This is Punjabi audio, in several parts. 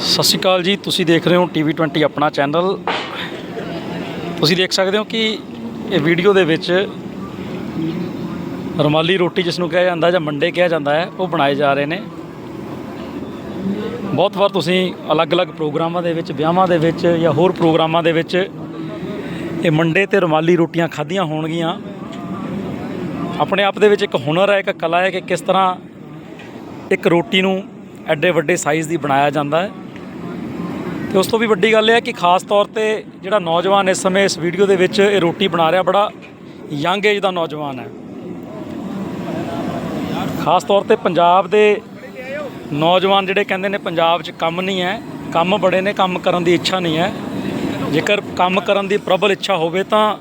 ਸਤਿ ਸ਼੍ਰੀ ਅਕਾਲ ਜੀ, ਤੁਸੀਂ ਦੇਖ ਰਹੇ ਹੋ ਟੀਵੀ 20 ਆਪਣਾ ਚੈਨਲ ਤੁਸੀਂ ਦੇਖ ਸਕਦੇ ਹੋ ਕਿ ਇਹ ਵੀਡੀਓ ਦੇ ਵਿੱਚ ਰੁਮਾਲੀ ਰੋਟੀ ਜਿਸ ਨੂੰ ਕਿਹਾ ਜਾਂਦਾ ਜਾਂ ਮੰਡੇ ਕਿਹਾ ਜਾਂਦਾ ਹੈ, ਉਹ ਬਣਾਏ ਜਾ ਰਹੇ ਨੇ। ਬਹੁਤ ਵਾਰ ਤੁਸੀਂ ਅਲੱਗ-ਅਲੱਗ ਪ੍ਰੋਗਰਾਮਾਂ ਦੇ ਵਿੱਚ, ਵਿਆਹਾਂ ਦੇ ਵਿੱਚ ਜਾਂ ਹੋਰ ਪ੍ਰੋਗਰਾਮਾਂ ਦੇ ਵਿੱਚ ਇਹ ਮੰਡੇ ਤੇ ਰੁਮਾਲੀ ਰੋਟੀਆਂ ਖਾਧੀਆਂ ਹੋਣਗੀਆਂ। ਆਪਣੇ ਆਪ ਦੇ ਵਿੱਚ ਇੱਕ ਹੁਨਰ ਹੈ, ਇੱਕ ਕਲਾ ਹੈ ਕਿ ਕਿਸ ਤਰ੍ਹਾਂ ਇੱਕ ਰੋਟੀ ਨੂੰ ਐਡੇ ਵੱਡੇ ਸਾਈਜ਼ ਦੀ ਬਣਾਇਆ ਜਾਂਦਾ ਹੈ। ਤੇ ਉਸ ਤੋਂ ਵੀ ਵੱਡੀ ਗੱਲ ਇਹ ਹੈ ਕਿ ਖਾਸ ਤੌਰ ਤੇ ਜਿਹੜਾ ਨੌਜਵਾਨ ਇਸ ਸਮੇਂ ਇਸ ਵੀਡੀਓ ਦੇ ਵਿੱਚ ਇਹ ਰੋਟੀ ਬਣਾ ਰਿਹਾ, ਬੜਾ ਯੰਗ ਏਜ ਦਾ ਨੌਜਵਾਨ ਹੈ। ਖਾਸ ਤੌਰ ਤੇ ਪੰਜਾਬ ਦੇ ਨੌਜਵਾਨ ਜਿਹੜੇ ਕਹਿੰਦੇ ਨੇ ਪੰਜਾਬ 'ਚ ਕੰਮ ਨਹੀਂ ਹੈ, ਕੰਮ ਬੜੇ ਨੇ, ਕੰਮ ਕਰਨ ਦੀ ਇੱਛਾ ਨਹੀਂ ਹੈ। ਜੇਕਰ ਕੰਮ ਕਰਨ ਦੀ ਪ੍ਰਬਲ ਇੱਛਾ ਹੋਵੇ ਤਾਂ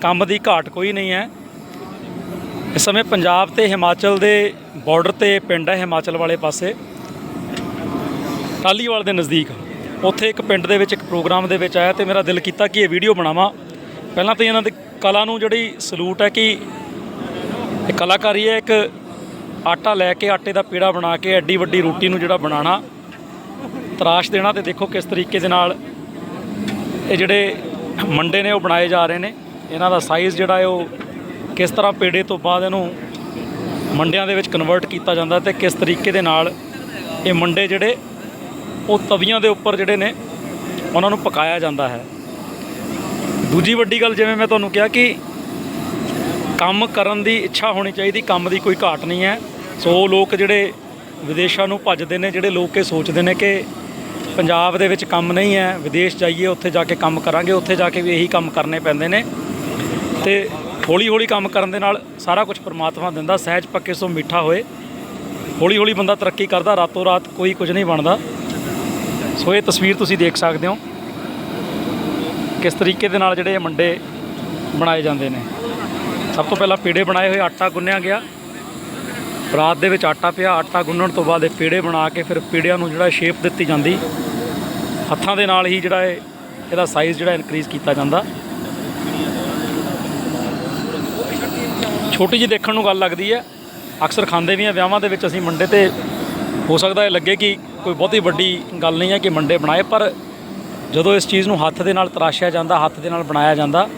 ਕੰਮ ਦੀ ਘਾਟ ਕੋਈ ਨਹੀਂ ਹੈ। ਇਸ ਸਮੇਂ ਪੰਜਾਬ ਤੇ ਹਿਮਾਚਲ ਦੇ ਬਾਰਡਰ ਤੇ ਪਿੰਡ ਹੈ ਹਿਮਾਚਲ ਵਾਲੇ ਪਾਸੇ। ਟਾਲੀਵਾਲ ਦੇ ਨਜ਼ਦੀਕ। ਉੱਥੇ ਇੱਕ ਪਿੰਡ ਦੇ ਵਿੱਚ ਇੱਕ ਪ੍ਰੋਗਰਾਮ ਦੇ ਵਿੱਚ ਆਇਆ ਤੇ ਮੇਰਾ ਦਿਲ ਕੀਤਾ ਕਿ ਇਹ ਵੀਡੀਓ ਬਣਾਵਾਂ। ਪਹਿਲਾਂ ਤਾਂ ਇਹਨਾਂ ਦੀ ਕਲਾ ਨੂੰ ਜਿਹੜੀ ਸਲੂਟ ਹੈ ਕਿ ਇਹ ਕਲਾਕਾਰੀ ਹੈ, ਇੱਕ ਆਟਾ ਲੈ ਕੇ ਆਟੇ ਦਾ ਪੇੜਾ ਬਣਾ ਕੇ ਐਡੀ ਵੱਡੀ ਰੋਟੀ ਨੂੰ ਜਿਹੜਾ ਬਣਾਉਣਾ, ਤਰਾਸ਼ ਦੇਣਾ ਤੇ ਦੇਖੋ ਕਿਸ ਤਰੀਕੇ ਦੇ ਨਾਲ ਇਹ ਜਿਹੜੇ ਮੰਡੇ ਨੇ ਉਹ ਬਣਾਏ ਜਾ ਰਹੇ ਨੇ। ਇਹਨਾਂ ਦਾ ਸਾਈਜ਼ ਜਿਹੜਾ ਹੈ ਉਹ ਕਿਸ ਤਰ੍ਹਾਂ ਪੇੜੇ ਤੋਂ ਬਾਅਦ ਇਹਨੂੰ ਮੰਡਿਆਂ ਦੇ ਵਿੱਚ ਕਨਵਰਟ ਕੀਤਾ ਜਾਂਦਾ ਤੇ ਕਿਸ ਤਰੀਕੇ ਦੇ ਨਾਲ ਇਹ ਮੰਡੇ ਜਿਹੜੇ ਉਹ ਤਵੀਆਂ ਦੇ ਉੱਪਰ ਜਿਹੜੇ ਨੇ, ਉਹਨਾਂ ਨੂੰ ਪਕਾਇਆ ਜਾਂਦਾ ਹੈ। ਦੂਜੀ ਵੱਡੀ ਗੱਲ ਜਿਵੇਂ ਮੈਂ ਤੁਹਾਨੂੰ ਕਿਹਾ ਕਿ ਕੰਮ ਕਰਨ ਦੀ ਇੱਛਾ ਹੋਣੀ ਚਾਹੀਦੀ, ਕੰਮ ਦੀ ਕੋਈ ਘਾਟ ਨਹੀਂ ਹੈ। ਸੋ ਉਹ ਲੋਕ ਜਿਹੜੇ ਵਿਦੇਸ਼ਾਂ ਨੂੰ ਭੱਜਦੇ ਨੇ, ਜਿਹੜੇ ਲੋਕ ਇਹ ਸੋਚਦੇ ਨੇ ਕਿ ਪੰਜਾਬ ਦੇ ਵਿੱਚ ਕੰਮ ਨਹੀਂ ਹੈ, ਵਿਦੇਸ਼ ਜਾਈਏ, ਉੱਥੇ ਜਾ ਕੇ ਕੰਮ ਕਰਾਂਗੇ, ਉੱਥੇ ਜਾ ਕੇ ਵੀ ਇਹੀ ਕੰਮ ਕਰਨੇ ਪੈਂਦੇ ਨੇ। ਤੇ ਹੌਲੀ ਹੌਲੀ ਕੰਮ ਕਰਨ ਦੇ ਨਾਲ ਸਾਰਾ ਕੁਝ ਪਰਮਾਤਮਾ ਦਿੰਦਾ, ਸਹਿਜ ਪੱਕੇ ਸੋ ਮਿੱਠਾ ਹੋਏ। ਹੌਲੀ ਹੌਲੀ ਬੰਦਾ ਤਰੱਕੀ ਕਰਦਾ, ਰਾਤੋਂ ਰਾਤ ਕੋਈ ਕੁਝ ਨਹੀਂ ਬਣਦਾ। ਸੋ ਇਹ ਤਸਵੀਰ ਤੁਸੀਂ ਦੇਖ ਸਕਦੇ ਹੋ ਕਿਸ ਤਰੀਕੇ ਦੇ ਨਾਲ ਜਿਹੜੇ ਇਹ ਮੰਡੇ ਬਣਾਏ ਜਾਂਦੇ ਨੇ। ਸਭ ਤੋਂ ਪਹਿਲਾਂ ਪੇੜੇ ਬਣਾਏ ਹੋਏ, ਆਟਾ ਗੁੰਨਿਆ ਗਿਆ। ਰਾਤ ਦੇ ਵਿੱਚ ਆਟਾ ਪਿਆ, ਆਟਾ ਗੁੰਨਣ ਤੋਂ ਬਾਅਦ ਇਹ ਪੇੜੇ ਬਣਾ ਕੇ ਫਿਰ ਪੇੜਿਆਂ ਨੂੰ ਜਿਹੜਾ ਸ਼ੇਪ ਦਿੱਤੀ ਜਾਂਦੀ। ਹੱਥਾਂ ਦੇ ਨਾਲ ਹੀ ਜਿਹੜਾ ਇਹ, ਇਹਦਾ ਸਾਈਜ਼ ਜਿਹੜਾ ਇਨਕਰੀਜ਼ ਕੀਤਾ ਜਾਂਦਾ। ਛੋਟੀ ਜਿਹੀ ਦੇਖਣ ਨੂੰ ਗੱਲ ਲੱਗਦੀ ਹੈ। ਅਕਸਰ ਖਾਂਦੇ ਵੀ ਆ ਵਿਆਹਾਂ ਦੇ ਵਿੱਚ ਅਸੀਂ ਮੰਡੇ ਤੇ, ਹੋ ਸਕਦਾ ਇਹ ਲੱਗੇ ਕਿ ਕੋਈ ਬਹੁਤੀ ਵੱਡੀ ਗੱਲ ਨਹੀਂ ਹੈ ਕਿ ਮੰਡੇ ਬਣਾਏ, ਪਰ ਜਦੋਂ ਇਸ ਚੀਜ਼ ਨੂੰ ਹੱਥ ਦੇ ਨਾਲ ਤਰਾਸ਼ਿਆ ਜਾਂਦਾ, ਹੱਥ ਦੇ ਨਾਲ ਬਣਾਇਆ ਜਾਂਦਾ,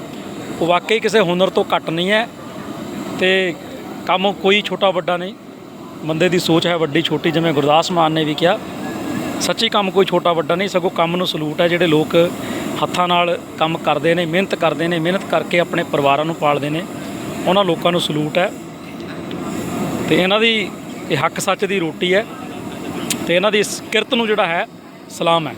ਉਹ ਵਾਕਈ ਕਿਸੇ ਹੁਨਰ ਤੋਂ ਘੱਟ ਨਹੀਂ ਹੈ ਤੇ ਕੰਮ ਕੋਈ ਛੋਟਾ ਵੱਡਾ ਨਹੀਂ। ਬੰਦੇ ਦੀ ਸੋਚ ਹੈ ਵੱਡੀ ਛੋਟੀ, ਜਿਵੇਂ ਗੁਰਦਾਸ ਮਾਨ ਨੇ ਵੀ ਕਿਹਾ, ਸੱਚੀ ਕੰਮ ਕੋਈ ਛੋਟਾ ਵੱਡਾ ਨਹੀਂ, ਸਗੋਂ ਕੰਮ ਨੂੰ ਸਲੂਟ ਹੈ ਜਿਹੜੇ ਲੋਕ ਹੱਥਾਂ ਨਾਲ ਕੰਮ ਕਰਦੇ ਨੇ, ਮਿਹਨਤ ਕਰਦੇ ਨੇ, ਮਿਹਨਤ ਕਰਕੇ ਆਪਣੇ ਪਰਿਵਾਰਾਂ ਨੂੰ ਪਾਲਦੇ ਨੇ, ਉਹਨਾਂ ਲੋਕਾਂ ਨੂੰ ਸਲੂਟ ਹੈ। ਤੇ ਇਹਨਾਂ ਦੀ ਇਹ ਹੱਕ ਸੱਚ ਦੀ ਰੋਟੀ ਹੈ। ਤੇ ਇਹਨਾਂ ਦੀ ਇਸ ਕਿਰਤ ਨੂੰ ਜਿਹੜਾ ਹੈ ਸਲਾਮ ਹੈ।